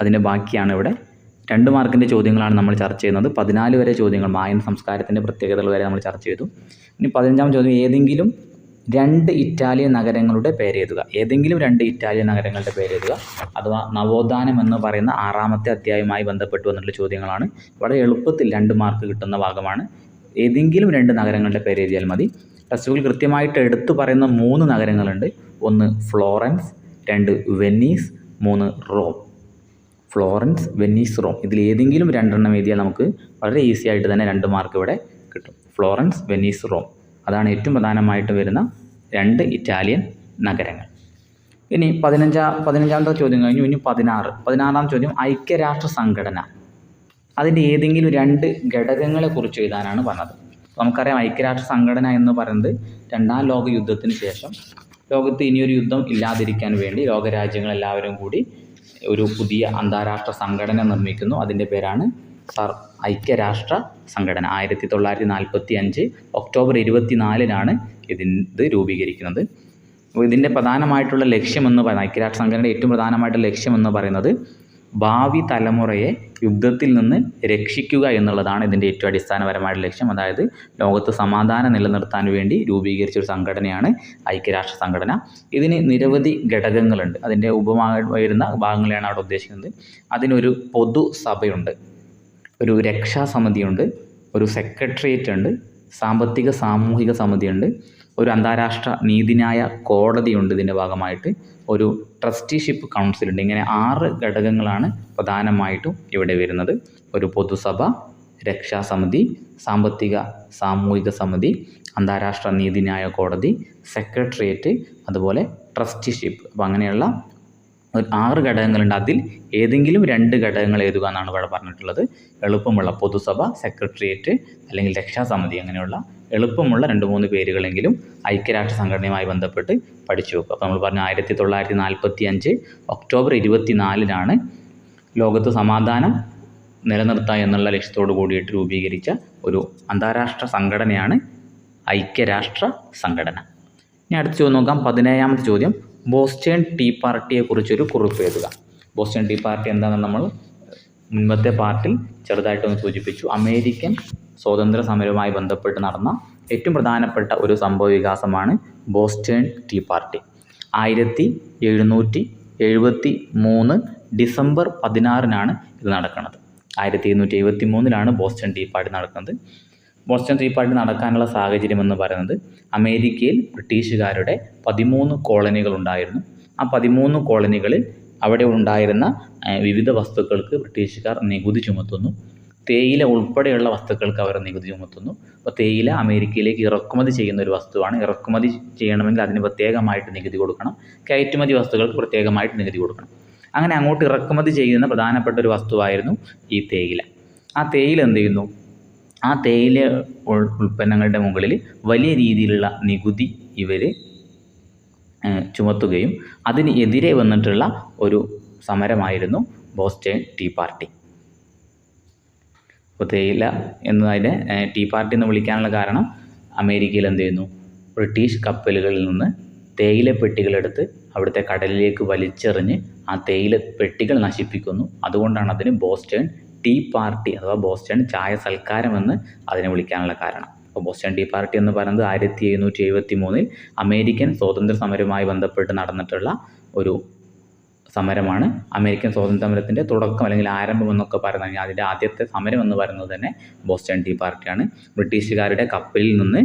അതിന്റെ ബാക്കിയാണ് ഇവിടെ. രണ്ട് മാർക്കിന്റെ ചോദ്യങ്ങളാണ് നമ്മൾ ചർച്ച ചെയ്യുന്നത്. പതിനാല് വരെ ചോദ്യങ്ങൾ മായൻ സംസ്കാരത്തിന്റെ പ്രത്യേകതകൾ വരെ നമ്മൾ ചർച്ച ചെയ്തു. ഇനി പതിനഞ്ചാം ചോദ്യം ഏതെങ്കിലും രണ്ട് ഇറ്റാലിയൻ നഗരങ്ങളുടെ പേരെഴുതുക ഏതെങ്കിലും രണ്ട് ഇറ്റാലിയൻ നഗരങ്ങളുടെ പേരെഴുതുക അഥവാ നവോത്ഥാനം എന്ന് പറയുന്ന ആറാമത്തെ അധ്യായവുമായി ബന്ധപ്പെട്ട് വന്നിട്ടുള്ള ചോദ്യങ്ങളാണ്. വളരെ എളുപ്പത്തിൽ രണ്ട് മാർക്ക് കിട്ടുന്ന ഭാഗമാണ്. ഏതെങ്കിലും രണ്ട് നഗരങ്ങളുടെ പേര് എഴുതിയാൽ മതി. ടെസ്റ്റുകൾ കൃത്യമായിട്ട് എടുത്തു പറയുന്ന മൂന്ന് നഗരങ്ങളുണ്ട്. ഒന്ന് ഫ്ലോറൻസ് രണ്ട് വെന്നീസ് മൂന്ന് റോം. Florence Venice Rome. ഇതിൽ ഏതെങ്കിലും രണ്ടെണ്ണം എഴുതിയാൽ നമുക്ക് വളരെ ഈസി ആയിട്ട് തന്നെ രണ്ട് മാർക്ക് ഇവിടെ കിട്ടും. Florence Venice Rome. അതാണ് ഏറ്റവും പ്രധാനമായിട്ട് വരുന്ന രണ്ട് ഇറ്റാലിയൻ നഗരങ്ങൾ. ഇനി പതിനഞ്ചാം പതിനഞ്ചാമത്തെ ചോദ്യം കഴിഞ്ഞു. ഇനി പതിനാറ്. പതിനാറാം ചോദ്യം ഐക്യരാഷ്ട്ര സംഘടന. അതിന്റെ ഏതെങ്കിലും രണ്ട് ഘടകങ്ങളെ കുറിച്ച് എഴുതാനാണ് പറഞ്ഞത്. നമുക്കറിയാം ഐക്യരാഷ്ട്ര സംഘടന എന്ന് പറയുന്നത് രണ്ടാം ലോക യുദ്ധത്തിന് ശേഷം. ലോകത്ത് ഇനിയൊരു യുദ്ധം ഇല്ലാതിരിക്കാൻ വേണ്ടി ലോകരാജ്യങ്ങളെല്ലാവരും കൂടി ഒരു പുതിയ അന്താരാഷ്ട്ര സംഘടന നിർമ്മിക്കുന്നു. അതിന്റെ പേരാണ് സർ ഐക്യരാഷ്ട്ര സംഘടന. ആയിരത്തി തൊള്ളായിരത്തി നാൽപ്പത്തി അഞ്ച് ഒക്ടോബർ ഇരുപത്തിനാലിനാണ് ഇതിന്റെ രൂപീകരിക്കുന്നത്. അപ്പോൾ ഇതിന്റെ പ്രധാനമായിട്ടുള്ള ലക്ഷ്യമെന്ന് പറയുന്നത് ഐക്യരാഷ്ട്ര സംഘടനയുടെ ഏറ്റവും പ്രധാനമായിട്ടുള്ള ലക്ഷ്യമെന്ന് പറയുന്നത് ഭാവി തലമുറയെ യുദ്ധത്തിൽ നിന്ന് രക്ഷിക്കുക എന്നുള്ളതാണ് ഇതിന്റെ ഏറ്റവും അടിസ്ഥാനപരമായ ലക്ഷ്യം. അതായത് ലോകത്ത് സമാധാനം നിലനിർത്താൻ വേണ്ടി രൂപീകരിച്ച ഒരു സംഘടനയാണ് ഐക്യരാഷ്ട്ര സംഘടന. ഇതിന് നിരവധി ഘടകങ്ങളുണ്ട്. അതിന്റെ ഉപമാരുന്ന ഭാഗങ്ങളെയാണ് അവിടെ ഉദ്ദേശിക്കുന്നത്. അതിനൊരു പൊതുസഭയുണ്ട് ഒരു രക്ഷാസമിതിയുണ്ട് ഒരു സെക്രട്ടേറിയറ്റ് ഉണ്ട് സാമ്പത്തിക സാമൂഹിക സമിതിയുണ്ട് ഒരു അന്താരാഷ്ട്ര നീതിന്യായ കോടതിയുണ്ട് ഇതിന്റെ ഭാഗമായിട്ട്. ഒരു ട്രസ്റ്റിഷിപ്പ് കൗൺസിലുണ്ട്. ഇങ്ങനെ ആറ് ഘടകങ്ങളാണ് പ്രധാനമായിട്ടും ഇവിടെ വരുന്നത്. ഒരു പൊതുസഭ രക്ഷാസമിതി സാമ്പത്തിക സാമൂഹിക സമിതി അന്താരാഷ്ട്ര നീതിന്യായ കോടതി സെക്രട്ടേറിയറ്റ് അതുപോലെ ട്രസ്റ്റിഷിപ്പ്. അപ്പോൾ അങ്ങനെയുള്ള ഒരു ആറ് ഘടകങ്ങളുണ്ട്. അതിൽ ഏതെങ്കിലും രണ്ട് ഘടകങ്ങൾ എഴുതുക എന്നാണ് ഇവിടെ പറഞ്ഞിട്ടുള്ളത്. എളുപ്പമുള്ള പൊതുസഭ സെക്രട്ടേറിയറ്റ് അല്ലെങ്കിൽ രക്ഷാസമിതി അങ്ങനെയുള്ള എളുപ്പമുള്ള രണ്ട് മൂന്ന് പേരുകളെങ്കിലും ഐക്യരാഷ്ട്ര സംഘടനയുമായി ബന്ധപ്പെട്ട് പഠിച്ചു വെക്കും. അപ്പോൾ നമ്മൾ പറഞ്ഞ ആയിരത്തി തൊള്ളായിരത്തി നാൽപ്പത്തി അഞ്ച് ഒക്ടോബർ ഇരുപത്തി നാലിനാണ് ലോകത്ത് സമാധാനം നിലനിർത്തുക എന്നുള്ള ലക്ഷ്യത്തോടു കൂടിയിട്ട് രൂപീകരിച്ച ഒരു അന്താരാഷ്ട്ര സംഘടനയാണ് ഐക്യരാഷ്ട്ര സംഘടന ഇനി അടുത്ത ചോദ്യം നോക്കാം. പതിനേഴാമത്തെ ചോദ്യം. ബോസ്റ്റേൺ ടീ പാർട്ടിയെക്കുറിച്ചൊരു കുറിപ്പ് എഴുതുക. ബോസ്റ്റേൺ ടീ പാർട്ടി എന്താണെന്ന് നമ്മൾ മുൻപത്തെ പാർട്ടിൽ ചെറുതായിട്ടൊന്ന് സൂചിപ്പിച്ചു. അമേരിക്കൻ സ്വാതന്ത്ര്യ സമരവുമായി ബന്ധപ്പെട്ട് നടന്ന ഏറ്റവും പ്രധാനപ്പെട്ട ഒരു സംഭവ വികാസമാണ് ബോസ്റ്റേൺ ടീ പാർട്ടി. ആയിരത്തി എഴുന്നൂറ്റി എഴുപത്തി മൂന്ന് ഡിസംബർ പതിനാറിനാണ് ഇത് നടക്കുന്നത്. ആയിരത്തി എഴുന്നൂറ്റി എഴുപത്തി മൂന്നിലാണ് ബോസ്റ്റൺ ടീ പാർട്ടി നടക്കുന്നത്. ബോസ്റ്റൺ ടീ പാർട്ടി നടക്കാനുള്ള സാഹചര്യം എന്ന് പറയുന്നത് അമേരിക്കയിൽ ബ്രിട്ടീഷുകാരുടെ പതിമൂന്ന് കോളനികൾ ഉണ്ടായിരുന്നു. ആ പതിമൂന്ന് കോളനികളിൽ അവിടെ ഉണ്ടായിരുന്ന വിവിധ വസ്തുക്കൾക്ക് ബ്രിട്ടീഷുകാർ നികുതി ചുമത്തുന്നു. തേയില ഉൾപ്പെടെയുള്ള വസ്തുക്കൾക്ക് അവർ നികുതി ചുമത്തുന്നു. അപ്പോൾ തേയില അമേരിക്കയിലേക്ക് ഇറക്കുമതി ചെയ്യുന്ന ഒരു വസ്തുവാണ്. ഇറക്കുമതി ചെയ്യണമെങ്കിൽ അതിന് പ്രത്യേകമായിട്ട് നികുതി കൊടുക്കണം. കയറ്റുമതി വസ്തുക്കൾക്ക് പ്രത്യേകമായിട്ട് നികുതി കൊടുക്കണം. അങ്ങനെ അങ്ങോട്ട് ഇറക്കുമതി ചെയ്യുന്ന പ്രധാനപ്പെട്ട ഒരു വസ്തുവായിരുന്നു ഈ തേയില. ആ തേയില എന്ത് ചെയ്യുന്നു? ആ തേയില ഉൽപ്പന്നങ്ങളുടെ മുകളിൽ വലിയ രീതിയിലുള്ള നികുതി ഇവർ ചുമത്തുകയും അതിന് എതിരെ വന്നിട്ടുള്ള ഒരു സമരമായിരുന്നു ബോസ്റ്റേൺ ടീ പാർട്ടി. അപ്പോൾ തേയില എന്നതിനെ ടീ പാർട്ടി എന്ന് വിളിക്കാനുള്ള കാരണം അമേരിക്കയിൽ എന്ത് ചെയ്യുന്നു? ബ്രിട്ടീഷ് കപ്പലുകളിൽ നിന്ന് തേയില പെട്ടികളെടുത്ത് അവിടുത്തെ കടലിലേക്ക് വലിച്ചെറിഞ്ഞ് ആ തേയില പെട്ടികൾ നശിപ്പിക്കുന്നു. അതുകൊണ്ടാണ് അതിന് ബോസ്റ്റേൺ ടീ പാർട്ടി അഥവാ ബോസ്റ്റേൺ ചായ സൽക്കാരം എന്ന് അതിനെ വിളിക്കാനുള്ള കാരണം. അപ്പോൾ ബോസ്റ്റേൺ ടീ പാർട്ടി എന്ന് പറയുന്നത് ആയിരത്തി എഴുന്നൂറ്റി എഴുപത്തി മൂന്നിൽ അമേരിക്കൻ സ്വാതന്ത്ര്യ സമരവുമായി ബന്ധപ്പെട്ട് നടന്നിട്ടുള്ള ഒരു സമരമാണ്. അമേരിക്കൻ സ്വാതന്ത്ര്യ സമരത്തിന്റെ തുടക്കം അല്ലെങ്കിൽ ആരംഭം എന്നൊക്കെ പറയുന്നത് അതിന്റെ ആദ്യത്തെ സമരം എന്ന് പറയുന്നത് തന്നെ ബോസ്റ്റൺ ടീ പാർട്ടിയാണ്. ബ്രിട്ടീഷുകാരുടെ കപ്പലിൽ നിന്ന്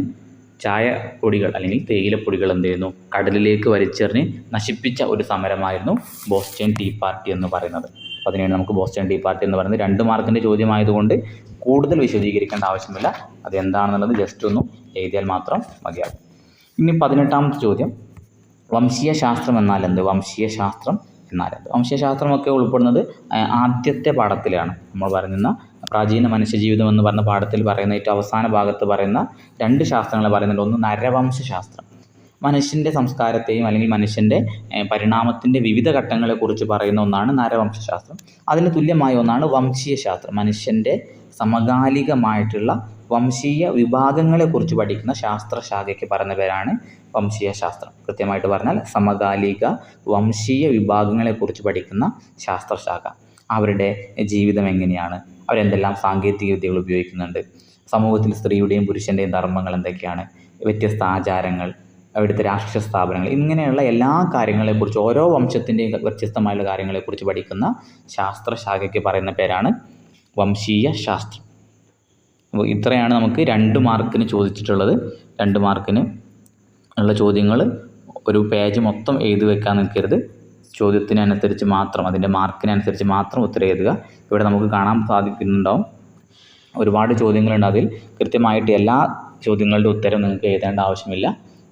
ചായ പൊടികൾ അല്ലെങ്കിൽ തേയിലപ്പൊടികൾ എന്ത് ചെയ്യുന്നു? കടലിലേക്ക് വലിച്ചെറിഞ്ഞ് നശിപ്പിച്ച ഒരു സമരമായിരുന്നു ബോസ്റ്റൺ ടീ പാർട്ടി എന്ന് പറയുന്നത്. അപ്പോൾ അതിനാണ് നമുക്ക് ബോസ്റ്റൺ ടീ പാർട്ടി എന്ന് പറയുന്നത് രണ്ട് മാർക്കിന്റെ ചോദ്യമായതുകൊണ്ട് കൂടുതൽ വിശദീകരിക്കേണ്ട ആവശ്യമില്ല. അത് എന്താണെന്നുള്ളത് ജസ്റ്റ് ഒന്ന് എഴുതിയാൽ മാത്രം മതിയാകും. ഇനി പതിനെട്ടാമത്തെ ചോദ്യം. വംശീയ ശാസ്ത്രം എന്നാൽ എന്ത്? വംശീയ എന്നാൽ എന്ത് ഉൾപ്പെടുന്നത് ആദ്യത്തെ പാഠത്തിലാണ്. നമ്മൾ പറയുന്ന പ്രാചീന മനുഷ്യജീവിതം എന്ന് പറഞ്ഞ പാഠത്തിൽ പറയുന്ന ഏറ്റവും അവസാന ഭാഗത്ത് പറയുന്ന രണ്ട് ശാസ്ത്രങ്ങൾ പറയുന്നുണ്ട്. ഒന്ന് നരവംശാസ്ത്രം മനുഷ്യന്റെ സംസ്കാരത്തെയും അല്ലെങ്കിൽ മനുഷ്യന്റെ പരിണാമത്തിന്റെ വിവിധ ഘട്ടങ്ങളെക്കുറിച്ച് പറയുന്ന ഒന്നാണ് നരവംശശാസ്ത്രം. അതിന് തുല്യമായ ഒന്നാണ് വംശീയശാസ്ത്രം. മനുഷ്യന്റെ സമകാലികമായിട്ടുള്ള വംശീയ വിഭാഗങ്ങളെ കുറിച്ച് പഠിക്കുന്ന ശാസ്ത്രശാഖയ്ക്ക് പറഞ്ഞ പേരാണ് വംശീയ ശാസ്ത്രം കൃത്യമായിട്ട് പറഞ്ഞാൽ സമകാലിക വംശീയ വിഭാഗങ്ങളെ കുറിച്ച് പഠിക്കുന്ന ശാസ്ത്രശാഖ. അവരുടെ ജീവിതം എങ്ങനെയാണ്? അവരെന്തെല്ലാം സാങ്കേതിക വിദ്യകൾ ഉപയോഗിക്കുന്നുണ്ട്? സമൂഹത്തിൽ സ്ത്രീയുടെയും പുരുഷന്റെയും ധർമ്മങ്ങൾ എന്തൊക്കെയാണ്? വ്യത്യസ്ത ആചാരങ്ങൾ അവിടുത്തെ രാഷ്ട്രീയ സ്ഥാപനങ്ങൾ ഇങ്ങനെയുള്ള എല്ലാ കാര്യങ്ങളെക്കുറിച്ച് ഓരോ വംശത്തിന്റെയും വ്യത്യസ്തമായുള്ള കാര്യങ്ങളെക്കുറിച്ച് പഠിക്കുന്ന ശാസ്ത്രശാഖയ്ക്ക് പറയുന്ന പേരാണ് വംശീയ ശാസ്ത്രം അപ്പോൾ ഇത്രയാണ് നമുക്ക് രണ്ട് മാർക്കിന് ചോദിച്ചിട്ടുള്ളത്. രണ്ട് മാർക്കിന് ഉള്ള ചോദ്യങ്ങൾ ഒരു പേജ് മൊത്തം എഴുതി വെക്കാൻ നിൽക്കരുത്. ചോദ്യത്തിനനുസരിച്ച് മാത്രം അതിന്റെ മാർക്കിനനുസരിച്ച് മാത്രം ഉത്തരം എഴുതുക. ഇവിടെ നമുക്ക് കാണാൻ സാധിക്കുന്നുണ്ടാവും. ഒരുപാട് ചോദ്യങ്ങളുണ്ട് അതിൽ. കൃത്യമായിട്ട് എല്ലാ ചോദ്യങ്ങളുടെ ഉത്തരം നിങ്ങൾക്ക് എഴുതേണ്ട ആവശ്യമില്ല.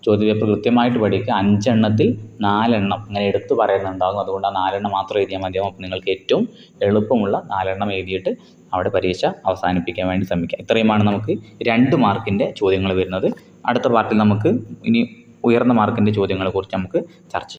ചോദ്യപേപ്പർ കൃത്യമായിട്ട് പഠിക്കുക. അഞ്ചെണ്ണത്തിൽ നാലെണ്ണം അങ്ങനെ എടുത്തു പറയുന്നുണ്ടാകും. അതുകൊണ്ട് ആ നാലെണ്ണം മാത്രം എഴുതിയാൽ മതിയാവും അപ്പോൾ നിങ്ങൾക്ക് ഏറ്റവും എളുപ്പമുള്ള നാലെണ്ണം എഴുതിയിട്ട് അവിടെ പരീക്ഷ അവസാനിപ്പിക്കാൻ വേണ്ടി ശ്രമിക്കുക. ഇത്രയുമാണ് നമുക്ക് രണ്ട് മാർക്കിന്റെ ചോദ്യങ്ങൾ വരുന്നത്. അടുത്ത പാർട്ടിൽ നമുക്ക് ഇനി ഉയർന്ന മാർക്കിന്റെ ചോദ്യങ്ങളെക്കുറിച്ച് നമുക്ക് ചർച്ച ചെയ്യാം.